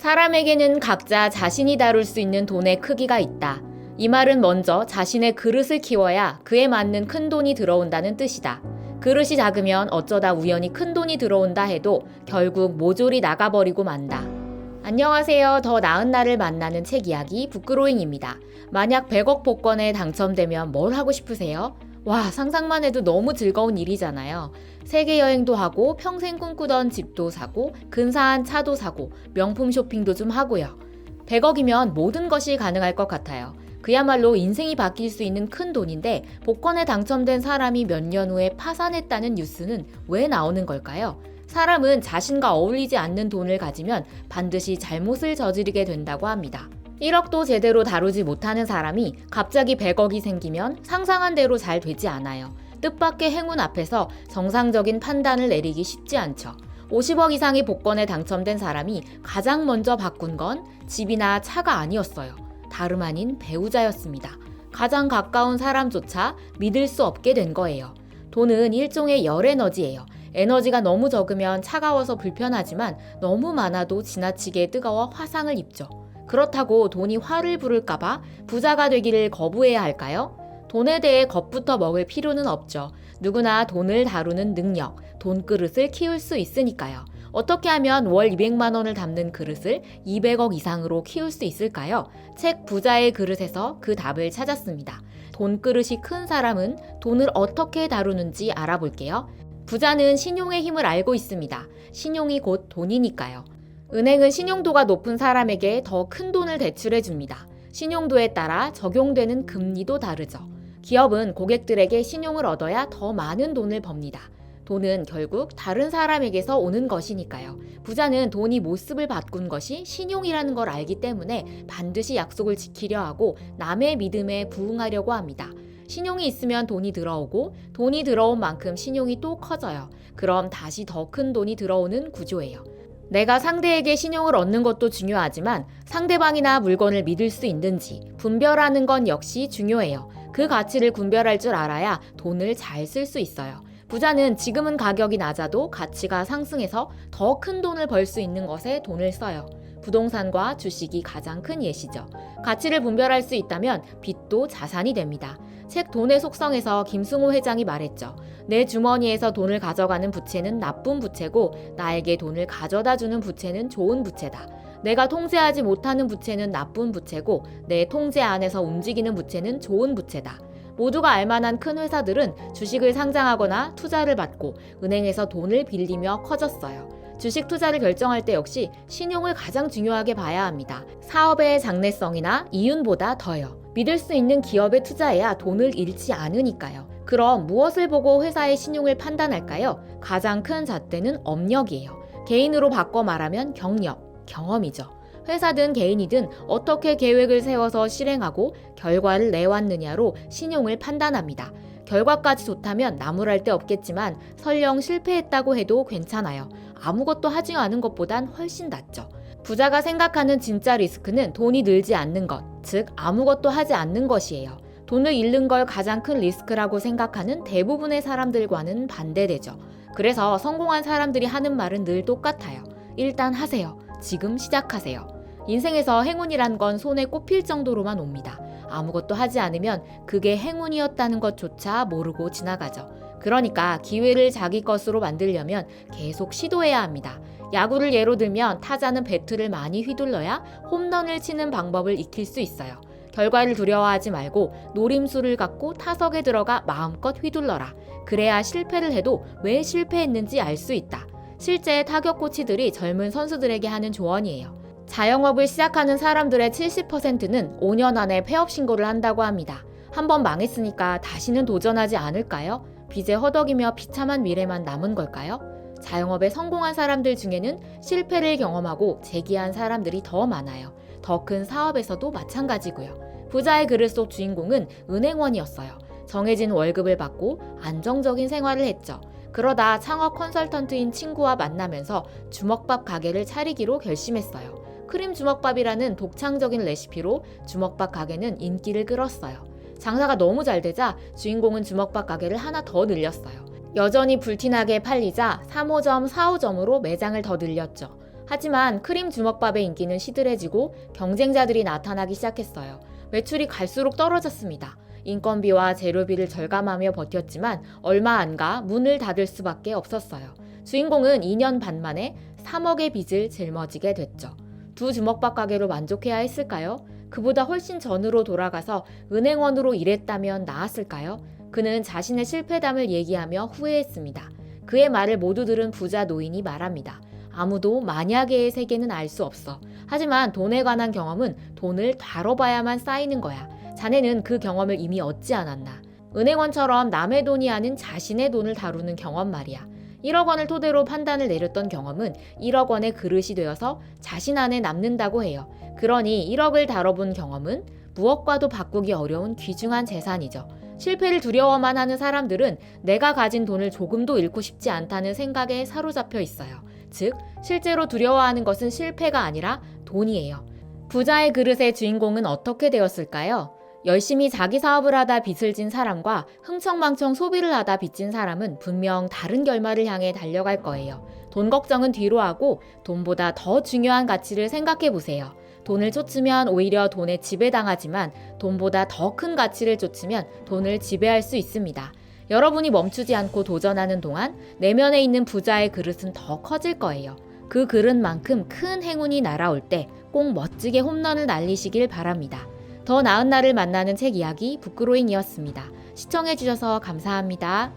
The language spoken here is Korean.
사람에게는 각자 자신이 다룰 수 있는 돈의 크기가 있다. 이 말은 먼저 자신의 그릇을 키워야 그에 맞는 큰 돈이 들어온다는 뜻이다. 그릇이 작으면 어쩌다 우연히 큰 돈이 들어온다 해도 결국 모조리 나가버리고 만다. 안녕하세요. 더 나은 나를 만나는 책 이야기 북그로잉입니다. 만약 100억 복권에 당첨되면 뭘 하고 싶으세요? 와, 상상만 해도 너무 즐거운 일이잖아요. 세계 여행도 하고 평생 꿈꾸던 집도 사고 근사한 차도 사고 명품 쇼핑도 좀 하고요. 100억이면 모든 것이 가능할 것 같아요. 그야말로 인생이 바뀔 수 있는 큰 돈인데 복권에 당첨된 사람이 몇 년 후에 파산했다는 뉴스는 왜 나오는 걸까요? 사람은 자신과 어울리지 않는 돈을 가지면 반드시 잘못을 저지르게 된다고 합니다. 1억도 제대로 다루지 못하는 사람이 갑자기 100억이 생기면 상상한 대로 잘 되지 않아요. 뜻밖의 행운 앞에서 정상적인 판단을 내리기 쉽지 않죠. 50억 이상의 복권에 당첨된 사람이 가장 먼저 바꾼 건 집이나 차가 아니었어요. 다름 아닌 배우자였습니다. 가장 가까운 사람조차 믿을 수 없게 된 거예요. 돈은 일종의 열 에너지예요. 에너지가 너무 적으면 차가워서 불편하지만 너무 많아도 지나치게 뜨거워 화상을 입죠. 그렇다고 돈이 화를 부를까봐 부자가 되기를 거부해야 할까요? 돈에 대해 겁부터 먹을 필요는 없죠. 누구나 돈을 다루는 능력, 돈 그릇을 키울 수 있으니까요. 어떻게 하면 월 200만 원을 담는 그릇을 200억 이상으로 키울 수 있을까요? 책 부자의 그릇에서 그 답을 찾았습니다. 돈 그릇이 큰 사람은 돈을 어떻게 다루는지 알아볼게요. 부자는 신용의 힘을 알고 있습니다. 신용이 곧 돈이니까요. 은행은 신용도가 높은 사람에게 더 큰 돈을 대출해 줍니다. 신용도에 따라 적용되는 금리도 다르죠. 기업은 고객들에게 신용을 얻어야 더 많은 돈을 법니다. 돈은 결국 다른 사람에게서 오는 것이니까요. 부자는 돈이 모습을 바꾼 것이 신용이라는 걸 알기 때문에 반드시 약속을 지키려 하고 남의 믿음에 부응하려고 합니다. 신용이 있으면 돈이 들어오고 돈이 들어온 만큼 신용이 또 커져요. 그럼 다시 더 큰 돈이 들어오는 구조예요. 내가 상대에게 신용을 얻는 것도 중요하지만 상대방이나 물건을 믿을 수 있는지 분별하는 건 역시 중요해요. 그 가치를 분별할 줄 알아야 돈을 잘 쓸 수 있어요. 부자는 지금은 가격이 낮아도 가치가 상승해서 더 큰 돈을 벌 수 있는 것에 돈을 써요. 부동산과 주식이 가장 큰 예시죠. 가치를 분별할 수 있다면 빚도 자산이 됩니다. 책 돈의 속성에서 김승호 회장이 말했죠. 내 주머니에서 돈을 가져가는 부채는 나쁜 부채고 나에게 돈을 가져다 주는 부채는 좋은 부채다. 내가 통제하지 못하는 부채는 나쁜 부채고 내 통제 안에서 움직이는 부채는 좋은 부채다. 모두가 알만한 큰 회사들은 주식을 상장하거나 투자를 받고 은행에서 돈을 빌리며 커졌어요. 주식 투자를 결정할 때 역시 신용을 가장 중요하게 봐야 합니다. 사업의 장래성이나 이윤보다 더요. 믿을 수 있는 기업에 투자해야 돈을 잃지 않으니까요. 그럼 무엇을 보고 회사의 신용을 판단할까요? 가장 큰 잣대는 업력이에요. 개인으로 바꿔 말하면 경력, 경험이죠. 회사든 개인이든 어떻게 계획을 세워서 실행하고 결과를 내왔느냐로 신용을 판단합니다. 결과까지 좋다면 나무랄 데 없겠지만 설령 실패했다고 해도 괜찮아요. 아무것도 하지 않은 것보단 훨씬 낫죠. 부자가 생각하는 진짜 리스크는 돈이 늘지 않는 것, 즉 아무것도 하지 않는 것이에요. 돈을 잃는 걸 가장 큰 리스크라고 생각하는 대부분의 사람들과는 반대되죠. 그래서 성공한 사람들이 하는 말은 늘 똑같아요. 일단 하세요. 지금 시작하세요. 인생에서 행운이란 건 손에 꼽힐 정도로만 옵니다. 아무것도 하지 않으면 그게 행운이었다는 것조차 모르고 지나가죠. 그러니까 기회를 자기 것으로 만들려면 계속 시도해야 합니다. 야구를 예로 들면 타자는 배트를 많이 휘둘러야 홈런을 치는 방법을 익힐 수 있어요. 결과를 두려워하지 말고 노림수를 갖고 타석에 들어가 마음껏 휘둘러라. 그래야 실패를 해도 왜 실패했는지 알 수 있다. 실제 타격 코치들이 젊은 선수들에게 하는 조언이에요. 자영업을 시작하는 사람들의 70%는 5년 안에 폐업 신고를 한다고 합니다. 한번 망했으니까 다시는 도전하지 않을까요? 빚에 허덕이며 비참한 미래만 남은 걸까요? 자영업에 성공한 사람들 중에는 실패를 경험하고 재기한 사람들이 더 많아요. 더 큰 사업에서도 마찬가지고요. 부자의 그릇 속 주인공은 은행원이었어요. 정해진 월급을 받고 안정적인 생활을 했죠. 그러다 창업 컨설턴트인 친구와 만나면서 주먹밥 가게를 차리기로 결심했어요. 크림 주먹밥이라는 독창적인 레시피로 주먹밥 가게는 인기를 끌었어요. 장사가 너무 잘 되자 주인공은 주먹밥 가게를 하나 더 늘렸어요. 여전히 불티나게 팔리자 3호점, 4호점으로 매장을 더 늘렸죠. 하지만 크림 주먹밥의 인기는 시들해지고 경쟁자들이 나타나기 시작했어요. 매출이 갈수록 떨어졌습니다. 인건비와 재료비를 절감하며 버텼지만 얼마 안 가 문을 닫을 수밖에 없었어요. 주인공은 2년 반 만에 3억의 빚을 짊어지게 됐죠. 두 주먹밥 가게로 만족해야 했을까요? 그보다 훨씬 전으로 돌아가서 은행원으로 일했다면 나았을까요? 그는 자신의 실패담을 얘기하며 후회했습니다. 그의 말을 모두 들은 부자 노인이 말합니다. 아무도 만약의 세계는 알 수 없어. 하지만 돈에 관한 경험은 돈을 다뤄봐야만 쌓이는 거야. 자네는 그 경험을 이미 얻지 않았나. 은행원처럼 남의 돈이 아닌 자신의 돈을 다루는 경험 말이야. 1억 원을 토대로 판단을 내렸던 경험은 1억 원의 그릇이 되어서 자신 안에 남는다고 해요. 그러니 1억을 다뤄본 경험은 무엇과도 바꾸기 어려운 귀중한 재산이죠. 실패를 두려워만 하는 사람들은 내가 가진 돈을 조금도 잃고 싶지 않다는 생각에 사로잡혀 있어요. 즉, 실제로 두려워하는 것은 실패가 아니라 돈이에요. 부자의 그릇의 주인공은 어떻게 되었을까요? 열심히 자기 사업을 하다 빚을 진 사람과 흥청망청 소비를 하다 빚진 사람은 분명 다른 결말을 향해 달려갈 거예요. 돈 걱정은 뒤로 하고 돈보다 더 중요한 가치를 생각해 보세요. 돈을 쫓으면 오히려 돈에 지배당하지만 돈보다 더 큰 가치를 쫓으면 돈을 지배할 수 있습니다. 여러분이 멈추지 않고 도전하는 동안 내면에 있는 부자의 그릇은 더 커질 거예요. 그 그릇만큼 큰 행운이 날아올 때 꼭 멋지게 홈런을 날리시길 바랍니다. 더 나은 날을 만나는 책 이야기 북그로잉이었습니다. 시청해주셔서 감사합니다.